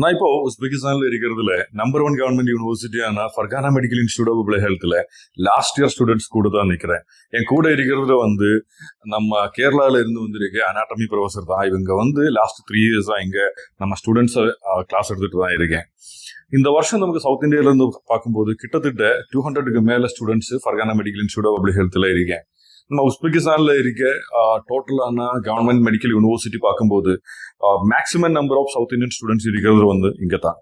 நான் இப்போ உஸ்பெகிஸ்தான்ல இருக்கிறதுல number one government யூனிவர்சிட்டியான Fergana medical institute of public ஹெல்த்ல last year students கூட தான் நிற்கிறேன் என் கூட இருக்கிறதுல வந்து நம்ம கேரளால இருந்து வந்திருக்க அனாட்டமி ப்ரொஃபசர் தான். இவங்க வந்து லாஸ்ட் த்ரீ இயர்ஸ் தான் இங்க நம்ம ஸ்டூடெண்ட்ஸ் கிளாஸ் எடுத்துட்டு தான் இருக்கேன். இந்த வருஷம் நமக்கு சவுத் இந்தியால இருந்து பார்க்கும்போது கிட்டத்தட்ட டூ ஹண்ட்ரடுக்கு மேல students Fergana medical institute of public ஹெல்த்ல இருக்கேன். நம்ம உஸ்பெகிஸ்தான்ல இருக்க டோட்டலான கவர்மெண்ட் மெடிக்கல் யூனிவர்சிட்டி பார்க்கும்போது maximum number of south Indian students இருக்கிறது வந்து இங்கே தான்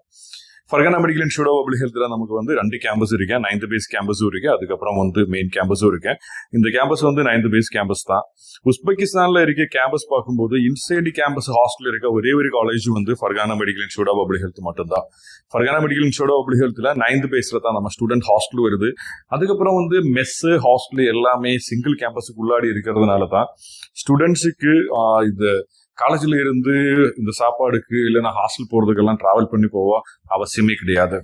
Fergana medical institute of public ஹெல்த்தில் நமக்கு வந்து ரெண்டு கேம்பஸ் இருக்கு. நைன்த் பேஸ் கேம்பஸும் இருக்கு. அதுக்கப்புறம் வந்து மெயின் கேம்பஸும் இருக்கு. இந்த கேம்பஸ் வந்து நைன்த் பேஸ் கேம்பஸ் தான். உஸ்பெகிஸ்தானில் இருக்க கேம்பஸ் பார்க்கும்போது இன்சைடு கேம்பஸ் ஹாஸ்டல் இருக்க ஒரே ஒரு காலேஜ் வந்து Fergana medical institute of public health மட்டும்தான். Fergana medical institute of public ஹெல்த்தில் ninth பேஸ்ல தான் நம்ம ஸ்டூடெண்ட் ஹாஸ்டல் வருது. அதுக்கப்புறம் வந்து மெஸ் ஹாஸ்டல் எல்லாமே சிங்கிள் கேம்பஸுக்கு உள்ளாடி இருக்கிறதுனால தான் ஸ்டூடெண்ட்ஸுக்கு இது காலேஜில் இருந்து இந்த சாப்பாடுக்கு இல்லைன்னா ஹாஸ்டல் போகிறதுக்கெல்லாம் ட்ராவல் பண்ணி போவோம் அவசியமே கிடையாது.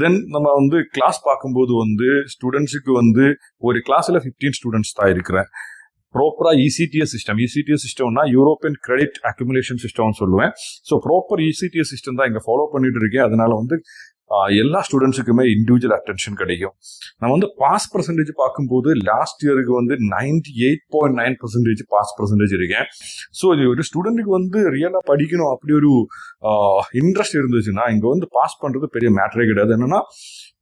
தென் நம்ம வந்து கிளாஸ் பார்க்கும்போது வந்து ஸ்டூடெண்ட்ஸுக்கு வந்து ஒரு கிளாஸில் ஃபிஃப்டீன் ஸ்டூடெண்ட்ஸ் தான் இருக்கிறேன். ப்ராப்பராக இசிடிஎஸ் சிஸ்டம் இசிடிஎஸ் சிஸ்டம்னா யூரோப்பியன் கிரெடிட் அக்குமுலேஷன் சிஸ்டம்னு சொல்லுவேன். ஸோ ப்ராப்பர் இசிடிஎஸ் சிஸ்டம் தான் இங்கே ஃபாலோ பண்ணிட்டு இருக்கேன். அதனால வந்து எல்லா ஸ்டூடெண்ட்ஸுக்குமே இண்டிவிஜுவல் அட்டென்ஷன் கிடைக்கும். நம்ம வந்து பாஸ் பர்சன்டேஜ் பார்க்கும்போது லாஸ்ட் இயருக்கு வந்து ninety eight point nine percentage pass percentage இருக்கேன். ஸோ இது ஒரு ஸ்டூடெண்ட்டுக்கு வந்து ரியலாக படிக்கணும் அப்படி ஒரு இன்ட்ரெஸ்ட் இருந்துச்சுன்னா இங்கே வந்து பாஸ் பண்ணுறது பெரிய மேட்டரே கிடையாது. என்னன்னா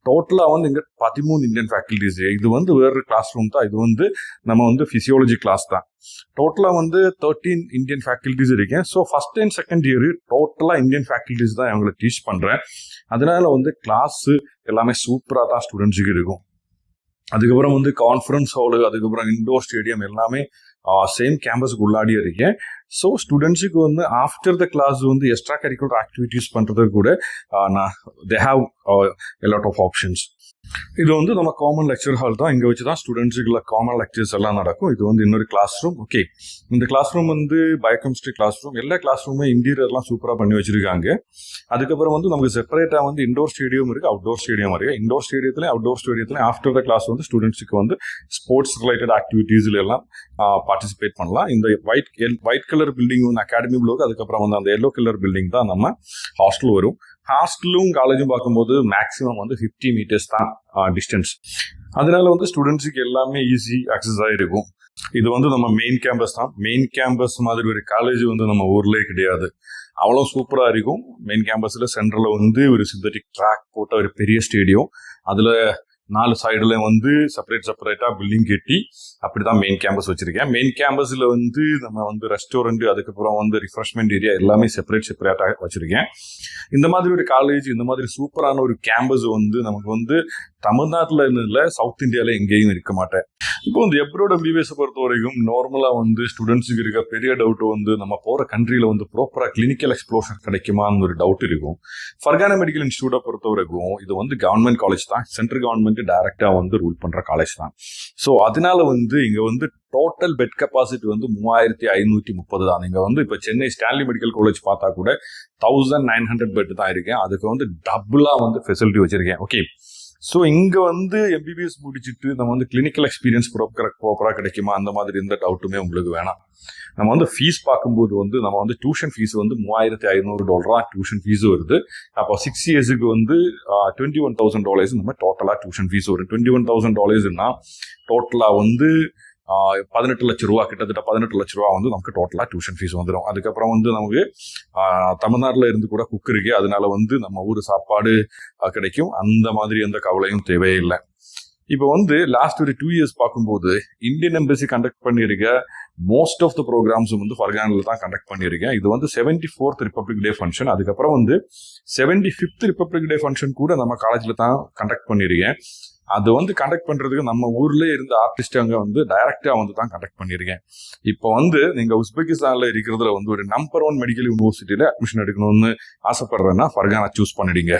டோட்டலாக வந்து இங்கே பதிமூணு இந்தியன் ஃபேக்கல்டிஸ் இது வந்து வேறு கிளாஸ் ரூம் தான். இது வந்து நம்ம வந்து ஃபிசியாலஜி கிளாஸ் தான். டோட்டலாக வந்து தேர்ட்டீன் இந்தியன் ஃபேக்கல்டிஸ் இருக்கேன். So first and second year டோட்டலாக இந்தியன் ஃபேக்கல்டிஸ் தான் அவங்களை டீச் பண்ணுறேன் அதனால வந்து கிளாஸு எல்லாமே சூப்பராக தான் ஸ்டூடெண்ட்ஸுக்கு இருக்கும். அதுக்கப்புறம் வந்து கான்ஃபரன்ஸ் ஹாலு அதுக்கப்புறம் இண்டோர் ஸ்டேடியம் எல்லாமே சேம் கேம்பஸுக்கு உள்ளாடி இருக்கேன் ஸோ ஸ்டூடெண்ட்ஸுக்கு வந்து ஆஃப்டர் த கிளாஸ் வந்து எக்ஸ்ட்ரா கரிக்குலர் ஆக்டிவிட்டீஸ் பண்ணுறதுக்கு கூட நான் they have lot of options இது வந்து நம்ம காமன் லெக்சர் ஹால் தான். இங்கே வச்சு தான் ஸ்டூடெண்ட்ஸுக்குள்ள காமன் லெக்சர்ஸ் எல்லாம் நடக்கும். இது வந்து இன்னொரு கிளாஸ் ரூம் ஓகே இந்த கிளாஸ் ரூம் வந்து பயோகெமிஸ்ட்ரி கிளாஸ் ரூம் எல்லா கிளாஸ் ரூமே இன்டீரியர்லாம் சூப்பராக பண்ணி வச்சிருக்காங்க. அதுக்கப்புறம் வந்து நமக்கு செப்பரேட்டாக வந்து இண்டோர் ஸ்டேடியம் இருக்கு. அவுட்டோர் ஸ்டேடியம் இருக்குது இண்டோர் ஸ்டேடியத்துலேயும் அவுட்டோர் ஸ்டேடியத்துலையும் ஆஃப்டர் த கிளாஸ் வந்து ஸ்டூடெண்ட்ஸுக்கு வந்து ஸ்போர்ட்ஸ் ரிலேட்டட் ஆக்டிவிட்டீஸ்ல எல்லாம் பார்ட்டிசிபேட் பண்ணலாம். இந்த ஒயிட் ஒயிட் கலர் பில்டிங் வந்து அகாடமி ப்ளோக் அதுக்கப்புறம் வந்து அந்த எல்லோ கலர் பில்டிங் தான் நம்ம ஹாஸ்டல் வரும். ஹாஸ்டலும் காலேஜும் பார்க்கும்போது மேக்ஸிமம் வந்து ஃபிஃப்டி மீட்டர்ஸ் தான் டிஸ்டன்ஸ் அதனால வந்து ஸ்டூடெண்ட்ஸுக்கு எல்லாமே ஈஸி அக்சஸ் ஆகிருக்கும் இது வந்து நம்ம மெயின் கேம்பஸ் தான். மெயின் கேம்பஸ் மாதிரி ஒரு காலேஜ் வந்து நம்ம ஊர்லேயே கிடையாது. அவ்வளோ சூப்பராக இருக்கும். மெயின் கேம்பஸில் சென்டரில் வந்து ஒரு சிந்தட்டிக் ட்ராக் போட்ட ஒரு பெரிய ஸ்டேடியம் அதில் நாலு சைடில் வந்து செப்பரேட் செப்பரேட்டாக பில்டிங் கட்டி அப்படி தான் மெயின் கேம்பஸ் வச்சுருக்கேன் மெயின் கேம்பஸில் வந்து நம்ம வந்து ரெஸ்டாரண்ட் அதுக்கப்புறம் வந்து ரிஃப்ரெஷ்மெண்ட் ஏரியா எல்லாமே செப்பரேட் செப்பரேட்டாக வச்சுருக்கேன். இந்த மாதிரி ஒரு காலேஜ் இந்த மாதிரி சூப்பரான ஒரு கேம்பஸ் வந்து நமக்கு வந்து தமிழ்நாட்டில் இல்லை சவுத் இந்தியாவில் எங்கேயும் இருக்க மாட்டேன். இப்போ வந்து எப்ரோட் எம்பிபிஎஸ் பொறுத்த வரைக்கும் நார்மலாக வந்து ஸ்டூடெண்ட்ஸுக்கு இருக்க பெரிய டவுட் வந்து நம்ம போகிற கண்ட்ரியில் வந்து ப்ராப்பராக கிளினிக்கல் எக்ஸ்ப்ளோஷர் கிடைக்குமான்னு ஒரு டவுட் இருக்கும். ஃபர்கானா மெடிக்கல் இன்ஸ்டியூட்டை பொறுத்த வரைக்கும் இது வந்து கவர்மெண்ட் காலேஜ் தான். சென்ட்ரல் கவர்மெண்ட் டைரெக்டாக வந்து ரூல் பண்ணுற காலேஜ் தான். ஸோ அதனால வந்து இங்கே வந்து டோட்டல் பெட் கெப்பாசிட்டி வந்து மூவாயிரத்தி ஐநூற்றி முப்பது தான். நீங்கள் வந்து இப்போ சென்னை ஸ்டான்லி மெடிக்கல் காலேஜ் பார்த்தா கூட தௌசண்ட் நைன் ஹண்ட்ரட் பெட் தான் இருக்கேன். அதுக்கு வந்து டபுளாக வந்து ஃபெசிலிட்டி வச்சிருக்கேன். ஓகே ஸோ இங்கே வந்து எம்பிபிஎஸ் முடிச்சுட்டு நம்ம வந்து கிளினிக்கல் எக்ஸ்பீரியன்ஸ் ப்ராப்பராக ப்ராப்பராக கிடைக்குமா? அந்த மாதிரி எந்த டவுட்டுமே உங்களுக்கு வேணாம். நம்ம வந்து ஃபீஸ் பார்க்கும்போது வந்து நம்ம வந்து டியூஷன் ஃபீஸ் வந்து மூவாயிரத்தி ஐநூறு டாலரா டியூஷன் ஃபீஸ் வருது. அப்போ சிக்ஸ் இயர்ஸுக்கு வந்து டுவெண்ட்டி ஒன் தௌசண்ட் டாலர்ஸ் நம்ம டோட்டலாக டியூஷன் ஃபீஸ் வரும். டுவெண்ட்டி ஒன் தௌசண்ட் டாலர்ஸ்னா டோட்டலாக வந்து பதினெட்டு லட்ச ரூபா கிட்டத்தட்ட பதினெட்டு லட்ச ரூபா வந்து நமக்கு டோட்டலாக டியூஷன் ஃபீஸ் வந்துடும் அதுக்கப்புறம் வந்து நமக்கு தமிழ்நாட்டில் இருந்து கூட குக் இருக்கு. அதனால வந்து நம்ம ஊர் சாப்பாடு கிடைக்கும். அந்த மாதிரி எந்த கவலையும் தேவையில்லை இப்போ வந்து லாஸ்ட் ஒரு டூ இயர்ஸ் பார்க்கும்போது இந்தியன் எம்பசி கண்டக்ட் பண்ணியிருக்க மோஸ்ட் ஆஃப் த ப்ரோக்ராம்ஸும் வந்து ஃபர்கானில் தான் கண்டக்ட் பண்ணியிருக்கேன் இது வந்து seventy fourth republic day function அதுக்கப்புறம் வந்து seventy fifth republic day function கூட நம்ம காலேஜில் தான் கண்டக்ட் பண்ணியிருக்கேன் அது வந்து கண்டக்ட் பண்ணுறதுக்கு நம்ம ஊரில் இருந்த ஆர்டிஸ்ட் வந்து டைரக்டாக வந்து தான் கண்டக்ட் பண்ணியிருக்கேன் இப்போ வந்து நீங்கள் உஸ்பெகிஸ்தானில் இருக்கிறதுல வந்து ஒரு நம்பர் ஒன் மெடிக்கல் யூனிவர்சிட்டியில் அட்மிஷன் எடுக்கணும்னு ஆசைப்படுறேன்னா ஃபர்கானா சூஸ் பண்ணிடுங்க.